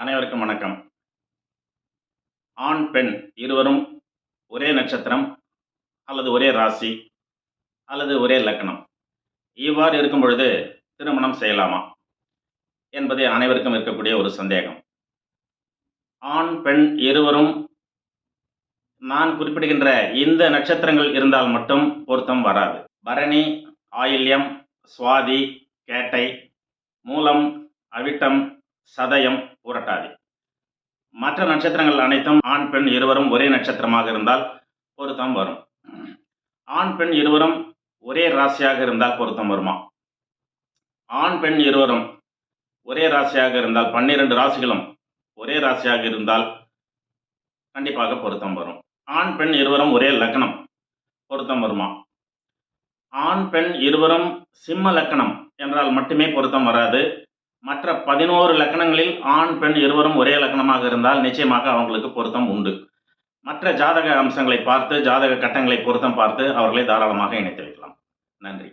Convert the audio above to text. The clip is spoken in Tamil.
அனைவருக்கும் வணக்கம். ஆண் பெண் இருவரும் ஒரே நட்சத்திரம் அல்லது ஒரே ராசி அல்லது ஒரே லக்னம். இவ்வாறு இருக்கும் பொழுது திருமணம் செய்யலாமா என்பது அனைவருக்கும் இருக்கக்கூடிய ஒரு சந்தேகம். ஆண் பெண் இருவரும் நான் குறிப்பிடுகின்ற இந்த நட்சத்திரங்கள் இருந்தால் மட்டும் பொருத்தம் வராது. பரணி ஆயில்யம் சுவாதி கேட்டை மூலம் அவிட்டம் சதயம் புரட்டாதி. மற்ற நட்சத்திரங்கள் அனைத்தும் ஆண் பெண் இருவரும் ஒரே நட்சத்திரமாக இருந்தால் பொருத்தம் வரும். ஆண் பெண் இருவரும் ஒரே ராசியாக இருந்தால் பொருத்தம் வருமா? ஆண் பெண் இருவரும் ஒரே ராசியாக இருந்தால் பன்னிரண்டு ராசிகளும் ஒரே ராசியாக இருந்தால் கண்டிப்பாக பொருத்தம் வரும். ஆண் பெண் இருவரும் ஒரே லக்னம் பொருத்தம் வருமா? ஆண் பெண் இருவரும் சிம்ம லக்கணம் என்றால் மட்டுமே பொருத்தம் வராது. மற்ற பதினோரு லக்கணங்களில் ஆண் பெண் இருவரும் ஒரே லக்கணமாக இருந்தால் நிச்சயமாக அவங்களுக்கு பொருத்தம் உண்டு. மற்ற ஜாதக அம்சங்களை பார்த்து ஜாதக கட்டங்களை பொருத்தம் பார்த்து அவர்களை தாராளமாக இணைத்து வைக்கலாம். நன்றி.